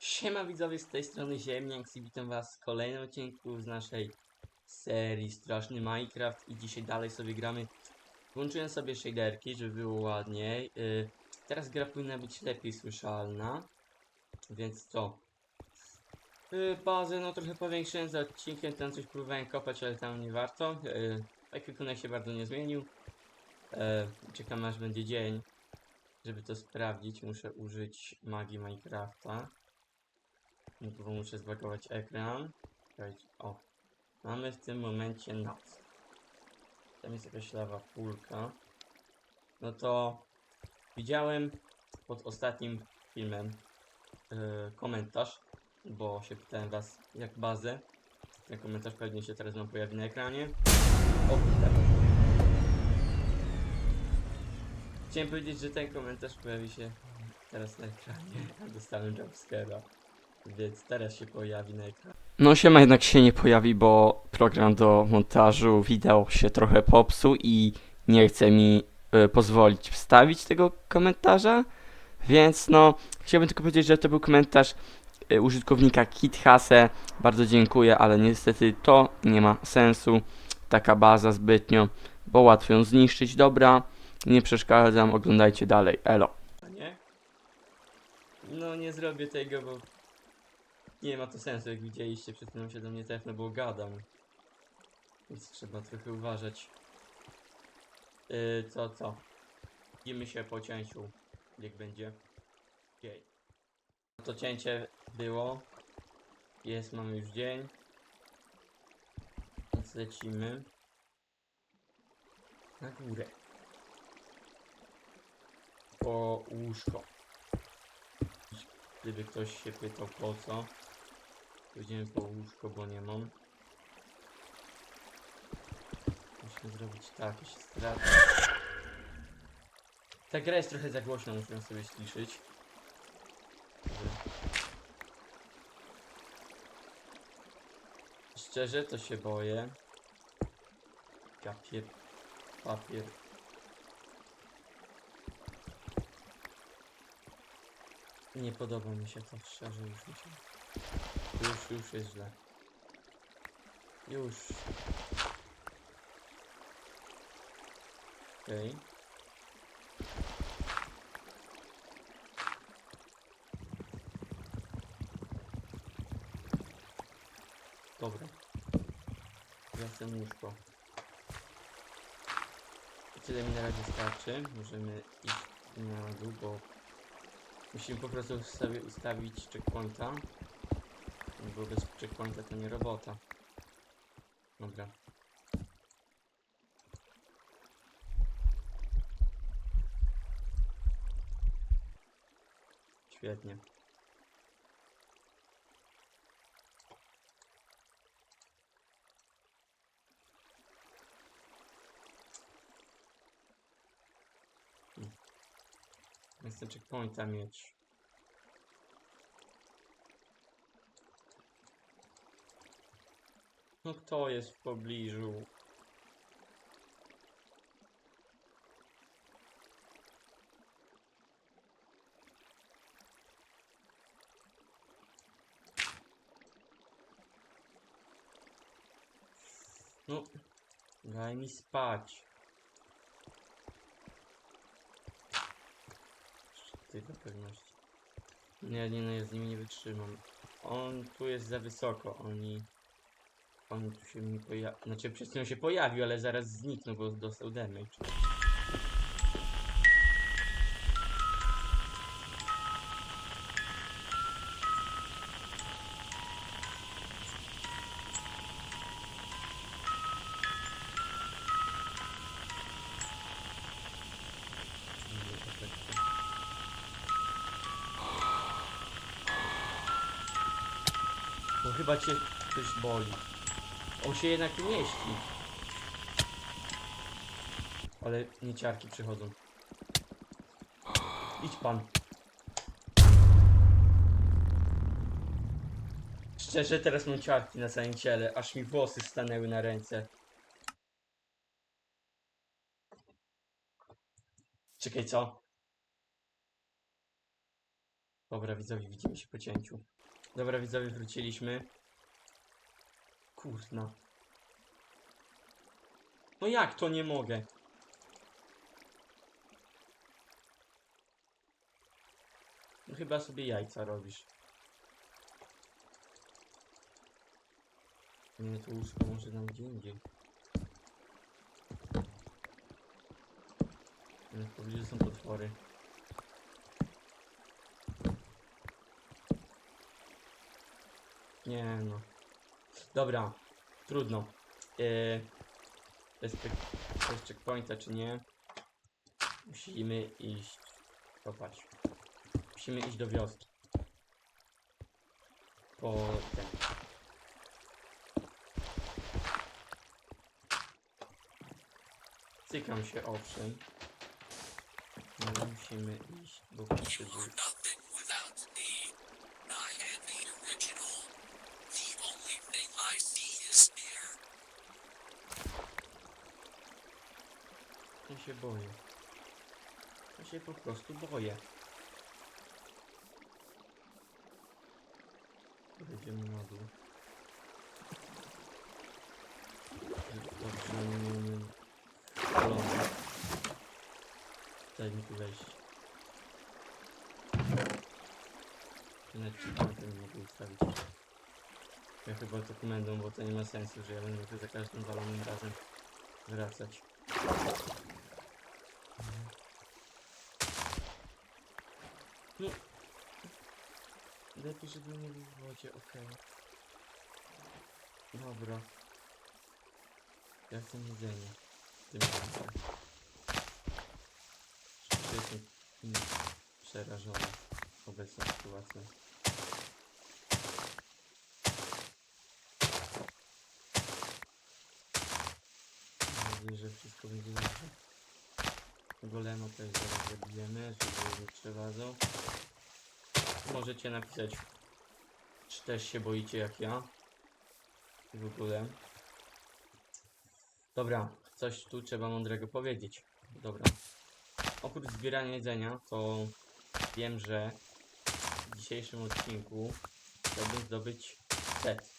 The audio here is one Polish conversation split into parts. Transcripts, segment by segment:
Siema widzowie, z tej strony Ziemniak i witam was w kolejnym odcinku z naszej serii Straszny Minecraft i dzisiaj dalej sobie gramy. Włączyłem sobie shaderki, żeby było ładniej. Yy, teraz gra powinna być lepiej słyszalna, więc co? Yy, bazę no trochę powiększyłem za odcinkiem, tam coś próbowałem kopać, ale tam nie warto. Yy, ekwipunek się bardzo nie zmienił. Yy, czekam aż będzie dzień. Żeby to sprawdzić, muszę użyć magii Minecrafta. No to muszę zbagować ekran. Czekajcie, o. Mamy w tym momencie noc. Tam jest jakaś lawa kulka. No to widziałem pod ostatnim filmem yy, komentarz, bo się pytałem was jak bazę. Ten komentarz pewnie się teraz nam pojawi na ekranie. O kurde. Chciałem powiedzieć, że ten komentarz pojawi się teraz na ekranie. Dostałem jumpscare'a. Więc teraz się pojawi na ekranie. No siema jednak się nie pojawi, bo program do montażu wideo się trochę popsuł i nie chce mi e, pozwolić wstawić tego komentarza. Więc no, chciałbym tylko powiedzieć, że to był komentarz e, użytkownika KitHase. Bardzo dziękuję, ale niestety to nie ma sensu. Taka baza zbytnio, bo łatwo ją zniszczyć. Dobra, nie przeszkadzam, oglądajcie dalej. Elo. A nie? No nie zrobię tego, bo nie ma to sensu, jak widzieliście, przed chwilą się do mnie tepnął, bo gadam. Więc trzeba trochę uważać. Yy, co, co? Widzimy się po cięciu, jak będzie. Dzień. To cięcie było. Jest, mamy już dzień. Więc lecimy. Na górę. Po łóżko. Gdyby ktoś się pytał po co, pójdziemy po łóżko, bo nie mam. Musimy zrobić tak, jeśli straty. Ta gra jest trochę za głośna, muszę sobie ściszyć. Szczerze to się boję. Papier. Papier. Nie podoba mi się to, szczerze już mi się. Już, już jest źle. Już. Okej. Dobra. Wracam łóżko. Tyle mi na razie starczy. Możemy iść na bo Musimy po prostu sobie ustawić checkpointa. Bez checkpointa to nie robota. Dobra. Świetnie. Chcę checkpointa mieć. No kto jest w pobliżu? No, daj mi spać. Tylko pewności. Nie, nie, no ja z nimi nie wytrzymam. On tu jest za wysoko, oni... On tu się mi pojawił. Znaczy przez się pojawił, ale zaraz zniknął, bo dostał damage. Nie, Bo chyba cię coś boli. On się jednak nie mieści. Ale nieciarki przychodzą. Idź pan. Szczerze, teraz mam ciarki na całym ciele, aż mi włosy stanęły na ręce. Czekaj, co? Dobra, widzowie, widzimy się po cięciu. Dobra, widzowie, wróciliśmy. Kurna. No jak to nie mogę? No chyba sobie jajca robisz. Nie, to łóżko może nam gdzie indziej. Nie, w pobliżu są potwory. Nie no. Dobra, trudno. Yy, check- bez checkpointa czy nie? Musimy iść. Popatrz. Musimy iść do wioski. Po ten. Cykam się owszem. Ale musimy iść, bo potrzebuję. Się boję. Ja się po prostu boję. Wejdziemy na dół. Dobrze, nie kolony. Daj mi tu wejść. Nawet nie mogę ustawić. Ja chyba to komendą, bo to nie ma sensu, że ja będę za każdym walonym razem wracać. Lepiej, żeby nie był w wodzie, okej. Dobra. Ja chcę jedzenie. Tym. Szczerze jestem przerażony obecną sytuacją. Mam nadzieję, że wszystko będzie dobrze. Golema też zaraz zabijemy, żeby nie przewadzał. Możecie napisać, czy też się boicie jak ja. W ogóle. Dobra, coś tu trzeba mądrego powiedzieć. Dobra. Oprócz zbierania jedzenia, to wiem, że w dzisiejszym odcinku chciałbym zdobyć set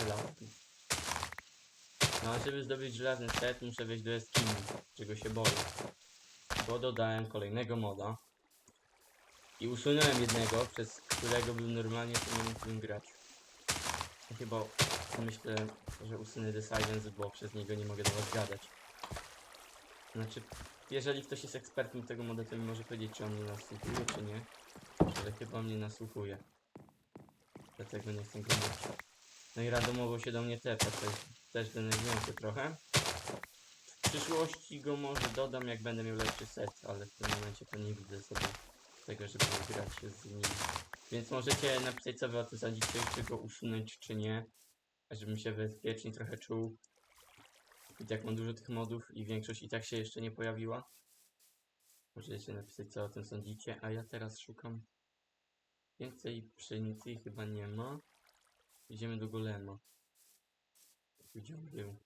żelazny. No a żeby zdobyć żelazny set, muszę wejść do jaskini, czego się boję bo dodałem kolejnego moda i usunąłem jednego, przez którego bym normalnie to nie mógłbym grać. Chyba myślę, że usunę The Silence, bo przez niego nie mogę do was gadać. Znaczy, jeżeli ktoś jest ekspertem tego moda, to mi może powiedzieć, czy on mnie nasłuchuje, czy nie. Ale chyba mnie nasłuchuje. Dlatego nie chcę go mieć. No i randomowo się do mnie tepa, to jest też denerwujące trochę. W przyszłości go może dodam, jak będę miał lepszy set, ale w tym momencie to nie widzę sobie tego, żeby grać z nim. Więc możecie napisać, co wy o tym sądzicie, czy go usunąć, czy nie. Żebym się bezpiecznie trochę czuł. I tak mam dużo tych modów i większość i tak się jeszcze nie pojawiła. Możecie napisać, co o tym sądzicie, a ja teraz szukam więcej pszenicy chyba nie ma. Idziemy do golema. Gdzie on był?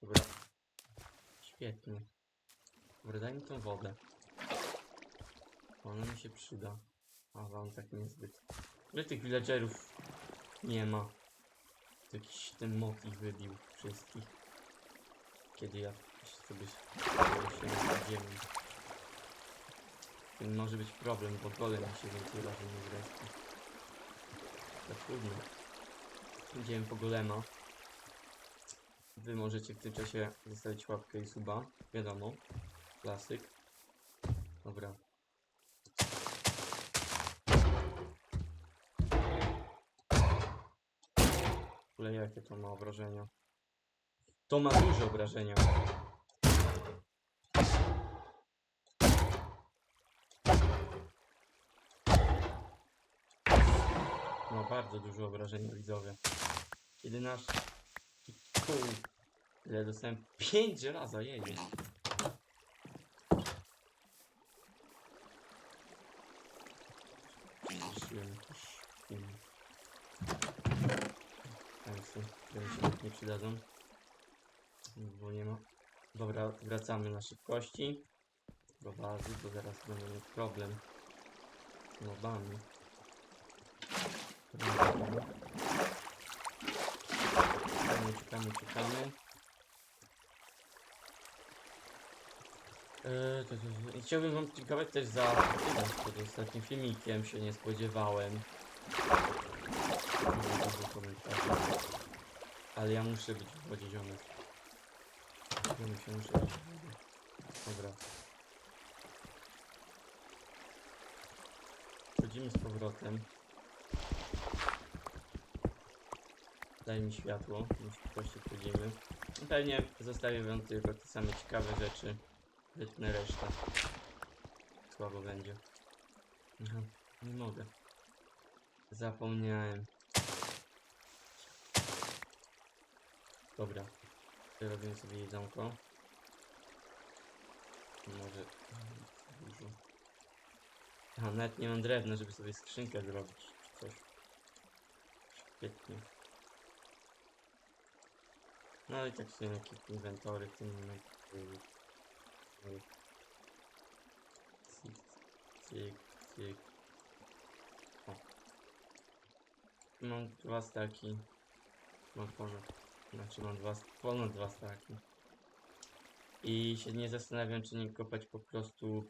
Dobra. Świetnie. Dobra, daj mi tą wodę. Ona mi się przyda. A wam tak niezbyt. Ale tych villagerów nie ma. Jakiś ten mod ich wybił wszystkich. Kiedy ja sobie się na ziemi. To może być problem, bo golem mi się więcej razy nie zrespił. To trudno. Idziemy po golema. Wy możecie w tym czasie zostawić łapkę i suba. Wiadomo. Klasyk. Dobra. Ale jakie to ma obrażenia? To ma duże obrażenia. No bardzo duże obrażenia widzowie. 11 kół. Ile dostałem? 5 żelaza, jedzie. wracamy na szybkości do bazy, bo zaraz będziemy mieć problem z nowami. Czekamy, czekamy, czekamy. E, chciałbym wam dziękować też za pod ostatnim filmikiem, się nie spodziewałem. Ale ja muszę być w wodzie ziomek. Być w wodzie. Dobra. Wchodzimy z powrotem. Daj mi światło, już prostu wchodzimy. I Pewnie zostawię wam tylko te same ciekawe rzeczy. Wytnę resztę. Słabo będzie. Aha, nie mogę. Zapomniałem. Dobra. Robimy sobie jedzonko. Może... Dużo. Aha, nawet nie mam drewna, żeby sobie skrzynkę zrobić, coś. Świetnie. No i tak sobie jakieś inwentory w tym momencie. Cyk, cyk, cyk. O. Mam dwa staki. Mam ponad. Znaczy mam dwa, ponad dwa staki. I się nie zastanawiam, czy nie kopać po prostu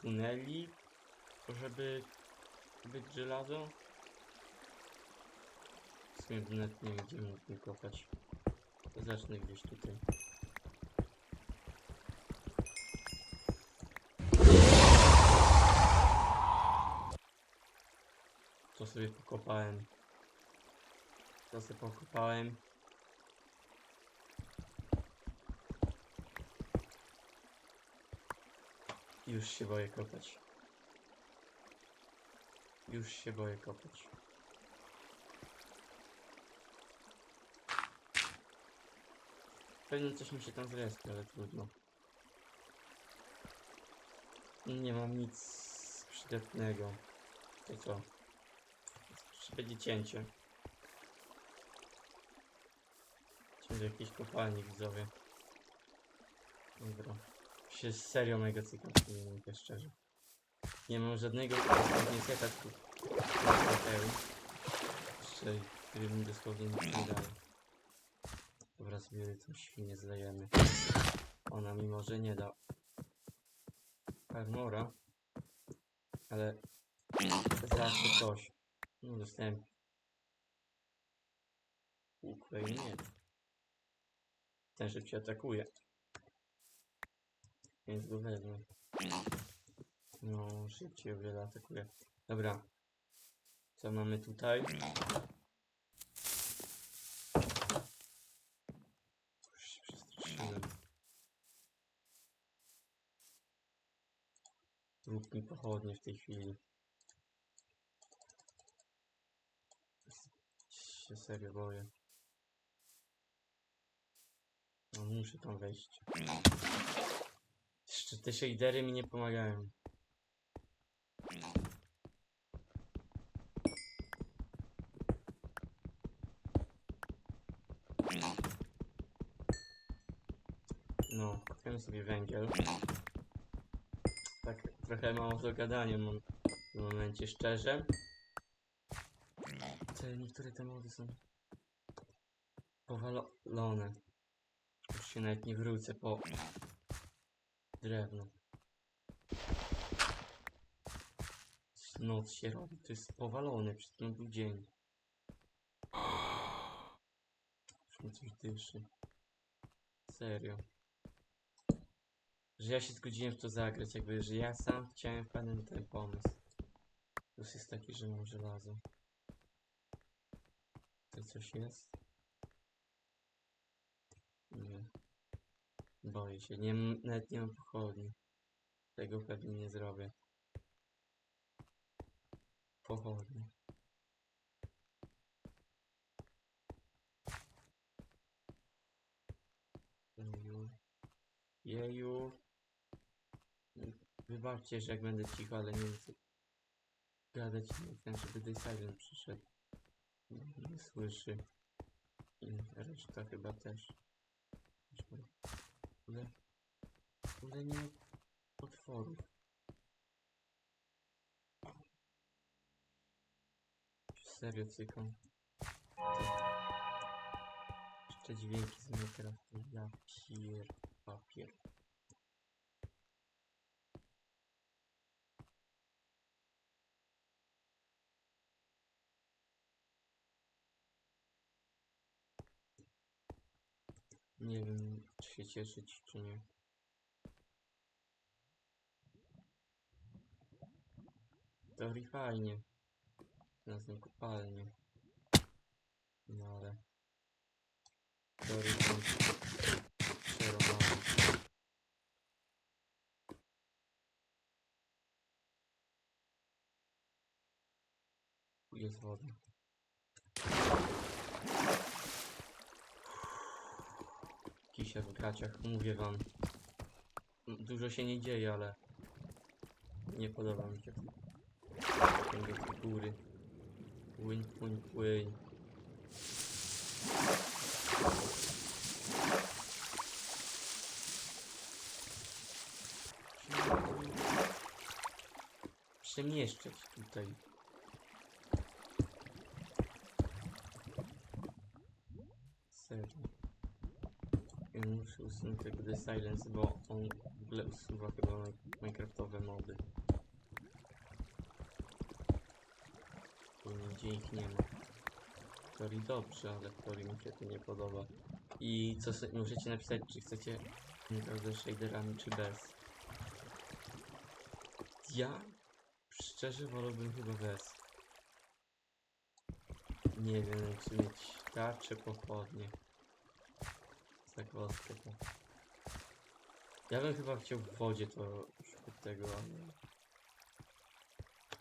tuneli, żeby być żelazo. W sumie nawet nie gdzie mógłbym kopać. To zacznę gdzieś tutaj. To sobie pokopałem. To sobie pokopałem. Już się boję kopać. Już się boję kopać. Pewnie coś mi się tam zrespi, ale trudno. Nie mam nic przydatnego. To co? Będzie cięcie. Cięcie jakiejś kopalni widzowie. Dobra. Się serio mega cykam, nie mówię szczerze. Nie mam żadnego seta tu. Hotel. Jeszcze, który mi dosłownie nic nie daje. Dobra, sobie tą świnię zlejemy. Ona mi może nie da armora, ale zawsze coś. No dostałem nie. Ten szybciej atakuje. Więc go wezmę. No, szybciej o wiele atakuje. Dobra. Co mamy tutaj? Już się przestraszyłem. Rób mi pochodnie w tej chwili. Się serio boję. No muszę tam wejść. Jeszcze te shadery mi nie pomagają. No, kupiłem sobie węgiel. Tak trochę mało do gadania mam w tym momencie, szczerze. Te niektóre te mody są powalone. Już się nawet nie wrócę po drewno. Noc się robi, to jest powalone, przed tym był dzień. Już mi coś dyszy. Serio. Że ja się zgodziłem w to zagrać, jakby, że ja sam chciałem wpadnąć na ten pomysł. Plus jest taki, że mam żelazo. To coś jest? Nie. Boję się, nie, nawet nie mam pochodni. Tego pewnie nie zrobię. Pochodni. Jeju. Jeju. Wybaczcie, że jak będę cicho, ale nie co gadać. Nie chcę, żeby Silent przyszedł. Nie słyszy. I reszta chyba też. Kurde. Kurde nie ma potworów. Serio cykam. Jeszcze dźwięki z Minecraftu. Ja pier... papier. Nie wiem, czy się cieszyć, czy nie. Teorii fajnie. Znalazłem kopalnię. No ale... jest woda. Kisia w gaciach, mówię wam. Dużo się nie dzieje, ale... Nie podoba mi się. Ciągle te góry. Płyń, płyń, płyń. Przemieszczać tutaj. Serio. Ja usunąć tego The Silence, bo on w ogóle usuwa chyba mi- minecraftowe mody. Bo nigdzie ich nie ma. W teorii dobrze, ale w mi się to nie podoba. I co możecie napisać, czy chcecie ze shaderami, czy bez. Ja szczerze wolałbym chyba bez. Nie wiem, czy mieć tarczę, pochodnie. Zagwozdkę to. Ja bym chyba chciał w wodzie to szukać tego, ale...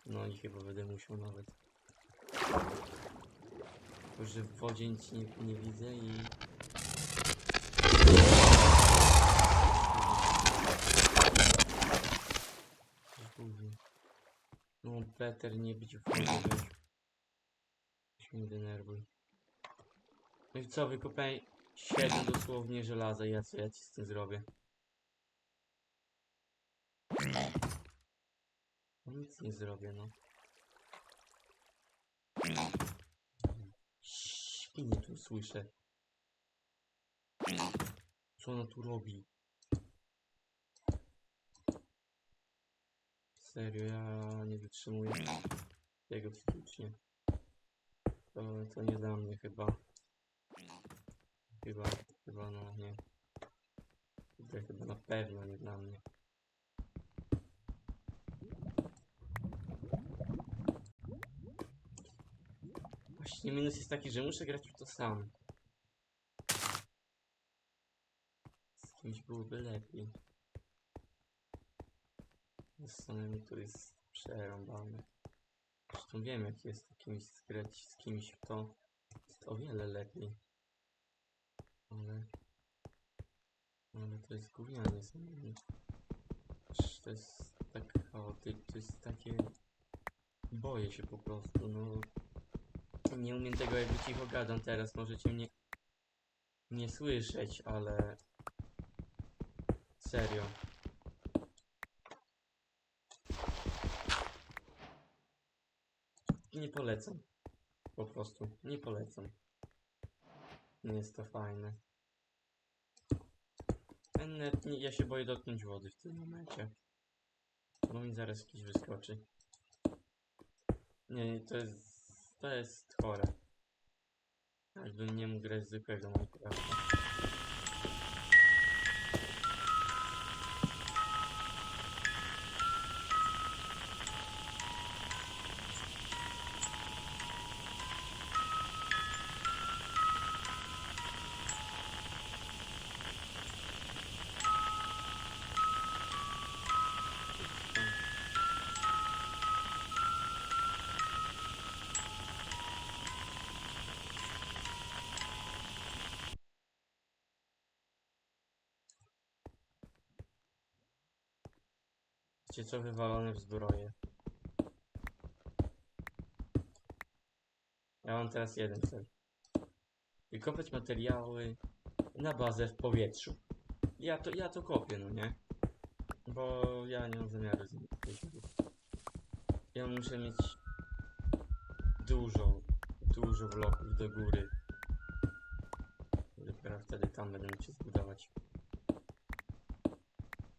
No i chyba będę musiał nawet. Tylko, że w wodzie nic nie, nie widzę i... No Peter nie być w wodzie. Weź mnie denerwuj. No i co, wykopałem 7 dosłownie żelaza, ja co ja ci z tym zrobię? No nic nie zrobię, no. Świnie tu słyszę. Co ona tu robi? Serio, ja nie wytrzymuję tego psychicznie. To, to nie dla mnie chyba. Chyba, chyba no nie. To chyba na pewno nie dla mnie. Właśnie minus jest taki, że muszę grać w to sam. Z kimś byłoby lepiej. Z samym to jest przerąbane. Zresztą wiem jak jest kimś grać z kimś to jest o wiele lepiej. Ale... Ale to jest gównianie samemu. Aż To jest tak chaotycznie, to jest takie... Boję się po prostu, no... Nie umiem tego jakby cicho gadam teraz, możecie mnie nie słyszeć, ale serio. Nie polecam. Po prostu, nie polecam. Nie jest to fajne. Ja się boję dotknąć wody w tym momencie. Bo mi zaraz jakiś wyskoczy. Nie, to jest... To jest chore. Aż bym nie mógł grać zwykłego Minecrafta. Wiecie co wywalone w zbroję? Ja mam teraz jeden cel. Wykopać materiały na bazę w powietrzu. Ja to, ja to kopię, no nie? Bo ja nie mam zamiaru z. Ja muszę mieć dużo, dużo bloków do góry. Dobra, wtedy tam będę mógł się zbudować.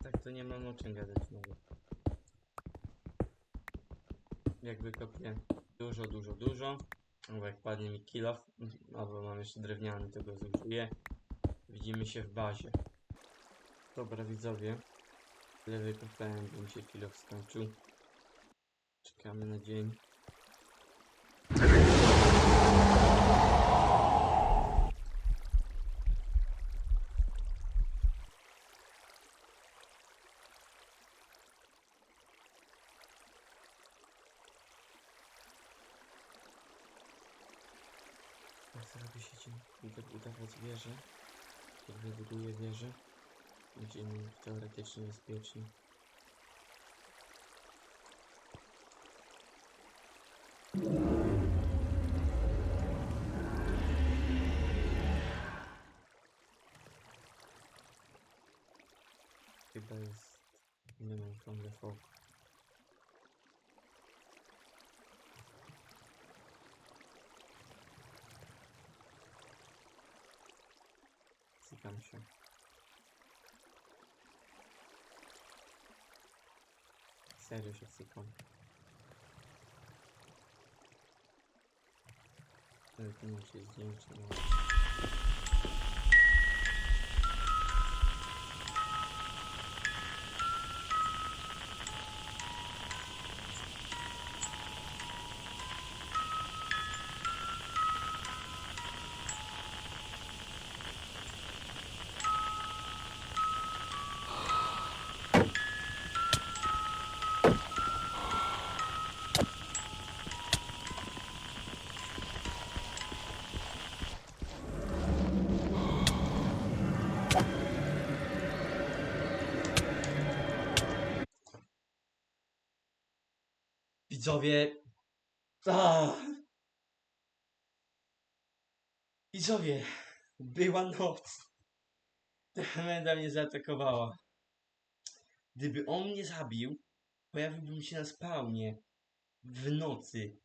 Tak to nie mam o czym gadać znowu. Jak wykopię dużo, dużo, dużo, albo jak padnie mi kilof, albo mam jeszcze drewniany, to go zużyję. Widzimy się w bazie. Dobra widzowie, tyle wykopałem, by mi się kilof skończył. Czekamy na dzień. Zrobi się dzień, budować wieżę. Jak wybuduję wieżę, będziemy teoretycznie bezpieczni. Chyba jest... Nie mam ciągle foku. Cykam się. Serio się cykam. Ale to nie się zdjęcie, no. Widzowie. Ah. Widzowie. Była noc. Menda mnie zaatakowała. Gdyby on mnie zabił, pojawiłbym się na spawnie. W nocy.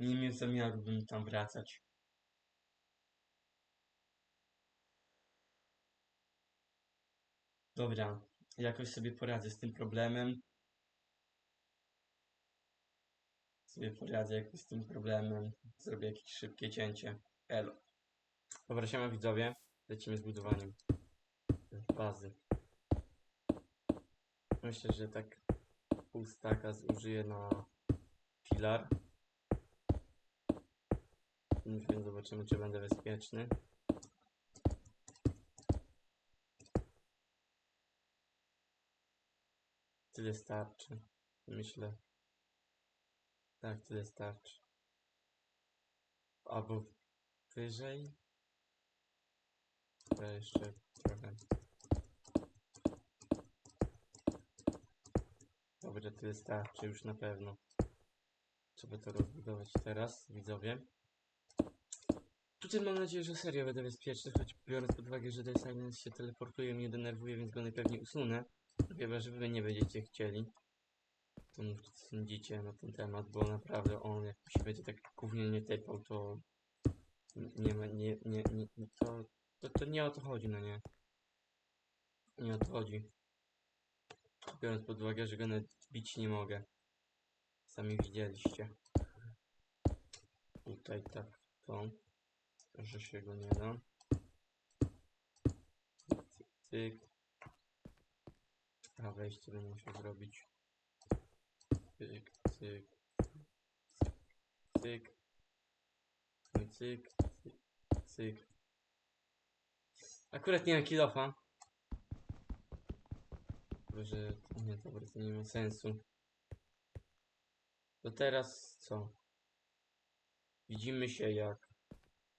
Nie miał zamiaru tam wracać. Dobra, jakoś sobie poradzę z tym problemem. Sobie poradzę jakoś z tym problemem. Zrobię jakieś szybkie cięcie. Elo. Dobra, widzowie. Lecimy z budowaniem bazy. Myślę, że tak pół staka zużyję na filar. Więc zobaczymy, czy będę bezpieczny. Tyle starczy. Myślę. Tak, tyle starczy. Albo wyżej. To jeszcze trochę. Dobra, tyle starczy już na pewno. Trzeba to rozbudować teraz, widzowie. Tutaj mam nadzieję, że serio będę bezpieczny, choć biorąc pod uwagę, że Silence się teleportuje, mnie denerwuje, więc go najpewniej usunę. Chyba, że wy nie będziecie chcieli co sądzicie na ten temat, bo naprawdę on jak się będzie tak głównie nie tepał, to nie ma, nie, nie, nie, to, to, to nie o to chodzi, no nie. Nie o to chodzi. Biorąc pod uwagę, że go nawet bić nie mogę. Sami widzieliście. Tutaj tak to, że się go nie da. Cyk. A wejście bym musiał zrobić. Cyk, cyk, cyk, cyk, cyk, cyk. Akurat nie mam kilofa. Że nie, dobra, to nie ma sensu. To teraz co? Widzimy się jak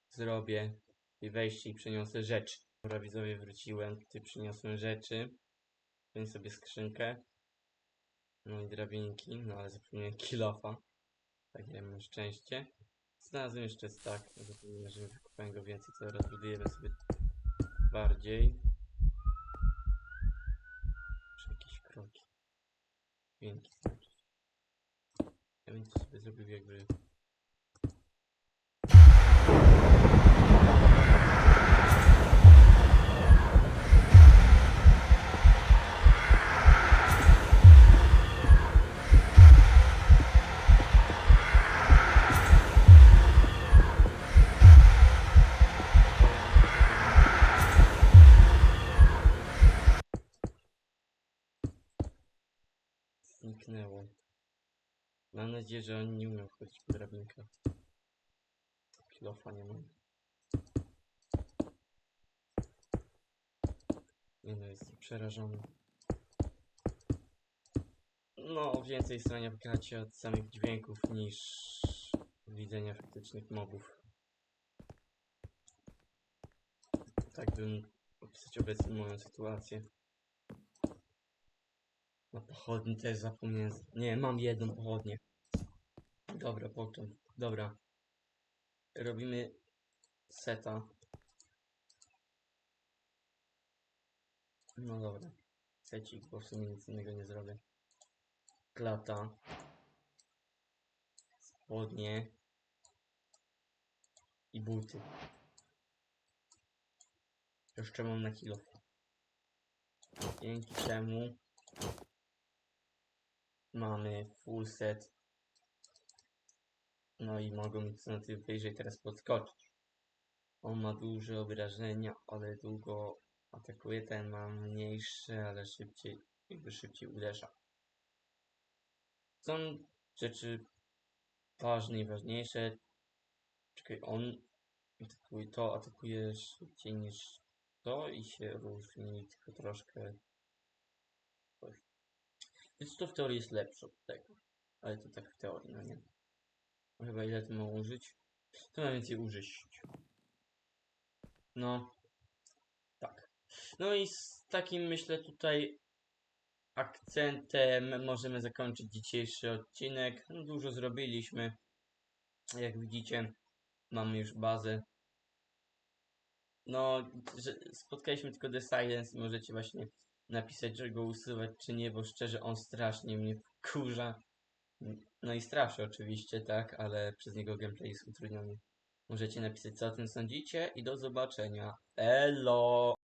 zrobię i wejście i przeniosę rzeczy. Dobra widzowie wróciłem, tutaj przyniosłem rzeczy. Wziąłem sobie skrzynkę. No i drabinki, no ale zapomniałem kilofa. Tak nie mam szczęście. Znalazłem jeszcze stack, zapomniałem, że wykupałem go więcej, to teraz budujemy sobie bardziej. Muszę jakieś kroki. Dźwięki znaczy. Ja bym to sobie zrobił jakby... nadzieję, że oni nie umieją chodzić po drabinkach. Kilofa nie mam. Nie no, jestem przerażony. No, więcej strania w od samych dźwięków niż widzenia faktycznych mobów. Tak bym opisać obecnie moją sytuację. Na pochodni też zapomniałem. Nie, mam jedną pochodnię. Dobra, potem. Dobra. Robimy seta. No dobra. Secik, bo w sumie nic innego nie zrobię. Klata. Spodnie. I buty. Jeszcze mam na kilo. Dzięki czemu mamy full set. No i mogą mi tym wyżej teraz podskoczyć. On ma duże obrażenia, ale długo atakuje. Ten ma mniejsze, ale szybciej, jakby szybciej uderza. Są rzeczy ważne i ważniejsze. Czekaj, on atakuje to, atakuje szybciej niż to i się różni tylko troszkę. Więc to w teorii jest lepsze od tego. Ale to tak w teorii, no nie. Chyba ile to ma użyć? To ma więcej użyć. No. Tak. No i z takim myślę tutaj akcentem możemy zakończyć dzisiejszy odcinek. No, dużo zrobiliśmy. Jak widzicie, mamy już bazę. No, spotkaliśmy tylko The Silence i możecie właśnie napisać, że go usuwać czy nie, bo szczerze on strasznie mnie wkurza. No i straszy oczywiście, tak, ale przez niego gameplay jest utrudniony. Możecie napisać co o tym sądzicie i do zobaczenia. Elo!